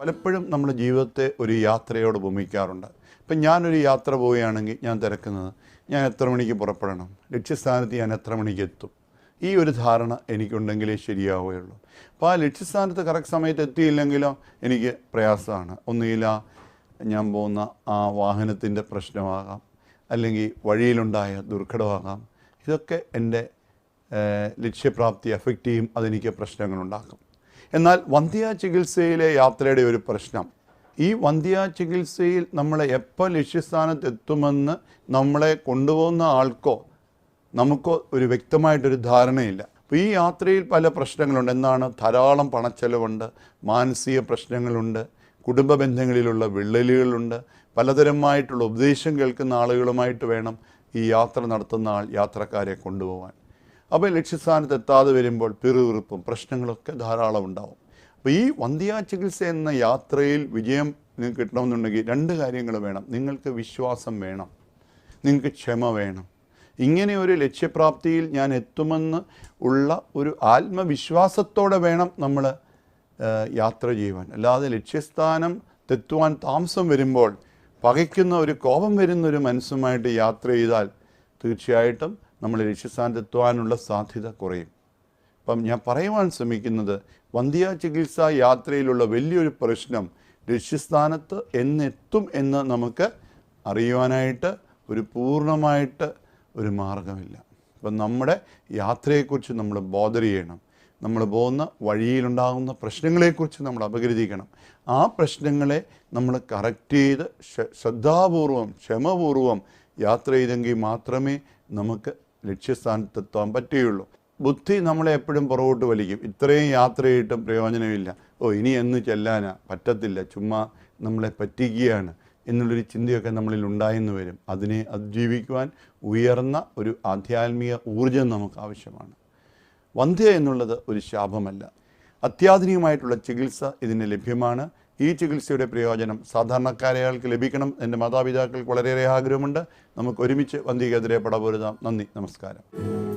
പലപ്പോഴും നമ്മൾ ജീവിതത്തെ ഒരു യാത്രയോട് ഭൂമിക്കാറുണ്ട് ഇപ്പം ഞാനൊരു യാത്ര പോവുകയാണെങ്കിൽ ഞാൻ തിരക്കുന്നത് ഞാൻ എത്ര മണിക്ക് പുറപ്പെടണം? ലക്ഷ്യസ്ഥാനത്ത് ഞാൻ എത്ര മണിക്ക് എത്തും? ഈ ഒരു ധാരണ എനിക്കുണ്ടെങ്കിലേ ശരിയാവുകയുള്ളൂ. അപ്പോൾ ആ ലക്ഷ്യസ്ഥാനത്ത് കറക്റ്റ് സമയത്ത് എത്തിയില്ലെങ്കിലോ എനിക്ക് പ്രയാസമാണ്. ഒന്നുകിൽ ആ ഞാൻ പോകുന്ന ആ വാഹനത്തിന്റെ പ്രശ്നമാകാം. അല്ലെങ്കിൽ വഴിയിലുണ്ടായ ദുർഘടമാകാം. ഇതൊക്കെ എന്റെ ലക്ഷ്യപ്രാപ്തി എഫക്റ്റ് ചെയ്യും അതെനിക്ക് പ്രശ്നങ്ങളുണ്ടാക്കും. എന്നാൽ വന്ധ്യ ചികിത്സയിലെ യാത്രയുടെ ഒരു പ്രശ്നം. ഈ വന്ധ്യ ചികിത്സയിൽ നമ്മളെ എപ്പോൾ ലക്ഷ്യസ്ഥാനത്ത് എത്തുമെന്ന് നമ്മളെ കൊണ്ടുപോകുന്ന ആൾക്കോ നമുക്കോ ഒരു വ്യക്തമായിട്ടൊരു ധാരണയില്ല. അപ്പോൾ ഈ യാത്രയിൽ പല പ്രശ്നങ്ങളുണ്ട്. എന്താണ്? ധാരാളം പണച്ചെലവുണ്ട് മാനസിക പ്രശ്നങ്ങളുണ്ട് കുടുംബ ബന്ധങ്ങളിലുള്ള വിള്ളലുകളുണ്ട് പലതരമായിട്ടുള്ള ഉപദേശം കേൾക്കുന്ന ആളുകളുമായിട്ട് വേണം ഈ യാത്ര നടത്തുന്ന ആൾ യാത്രക്കാരെ കൊണ്ടുപോകാൻ അപ്പോൾ ലക്ഷ്യസ്ഥാനത്ത് എത്താതെ വരുമ്പോൾ പിറുവിറുപ്പും പ്രശ്നങ്ങളൊക്കെ ധാരാളം ഉണ്ടാവും. അപ്പോൾ ഈ വന്ധ്യാ ചികിത്സ എന്ന യാത്രയിൽ വിജയം നിങ്ങൾക്ക് കിട്ടണമെന്നുണ്ടെങ്കിൽ രണ്ട് കാര്യങ്ങൾ വേണം. നിങ്ങൾക്ക് വിശ്വാസം വേണം. നിങ്ങൾക്ക് ക്ഷമ വേണം. ഇങ്ങനെ ഒരു ലക്ഷ്യപ്രാപ്തിയിൽ ഞാൻ എത്തുമെന്ന് ഉള്ള ഒരു ആത്മവിശ്വാസത്തോടെ വേണം നമ്മൾ യാത്ര ചെയ്യുവാൻ. അല്ലാതെ ലക്ഷ്യസ്ഥാനം തെത്തുവാൻ താമസം വരുമ്പോൾ പകയ്ക്കുന്ന ഒരു കോപം വരുന്ന ഒരു മനസ്സുമായിട്ട് യാത്ര ചെയ്താൽ തീർച്ചയായിട്ടും നമ്മൾ ലക്ഷ്യസ്ഥാനത്തെത്തുവാനുള്ള സാധ്യത കുറയും. അപ്പം ഞാൻ പറയുവാൻ ശ്രമിക്കുന്നത് വന്ധ്യ ചികിത്സാ യാത്രയിലുള്ള വലിയൊരു പ്രശ്നം ലക്ഷ്യസ്ഥാനത്ത് എന്നെത്തും എന്ന് നമുക്ക് അറിയുവാനായിട്ട് ഒരു പൂർണമായിട്ട് ഒരു മാർഗമില്ല. അപ്പം നമ്മുടെ യാത്രയെക്കുറിച്ച് നമ്മൾ ബോധർ ചെയ്യണം. നമ്മൾ പോകുന്ന വഴിയിലുണ്ടാകുന്ന പ്രശ്നങ്ങളെക്കുറിച്ച് നമ്മൾ അപഗ്രഥിക്കണം. ആ പ്രശ്നങ്ങളെ നമ്മൾ കറക്റ്റ് ചെയ്ത് ശ്രദ്ധാപൂർവം ക്ഷമപൂർവം യാത്ര ചെയ്തെങ്കിൽ മാത്രമേ നമുക്ക് ലക്ഷ്യസ്ഥാനത്തെത്താൻ പറ്റുകയുള്ളൂ. ബുദ്ധി നമ്മളെ എപ്പോഴും പുറകോട്ട് വലിക്കും. ഇത്രയും യാത്ര ചെയ്തിട്ടും പ്രയോജനമില്ല. ഓ ഇനി എന്ന് ചെല്ലാനാ? പറ്റത്തില്ല. ചുമ്മാ നമ്മളെ പറ്റിക്കുകയാണ് എന്നുള്ളൊരു ചിന്തയൊക്കെ നമ്മളിൽ ഉണ്ടായെന്ന് വരും. അതിനെ അതിജീവിക്കുവാൻ ഉയർന്ന ഒരു ആധ്യാത്മിക ഊർജം നമുക്ക് ആവശ്യമാണ്. വന്ധ്യ എന്നുള്ളത് ഒരു ശാപമല്ല. അത്യാധുനികമായിട്ടുള്ള ചികിത്സ ഇതിന് ലഭ്യമാണ്. ഈ ചികിത്സയുടെ പ്രയോജനം സാധാരണക്കാരയാൾക്ക് ലഭിക്കണം എന്റെ മാതാപിതാക്കൾക്ക് വളരെയേറെ ആഗ്രഹമുണ്ട്. നമുക്ക് ഒരുമിച്ച് വന്ധ്യക്കെതിരെ പടപൊരുതാം നന്ദി. നമസ്കാരം.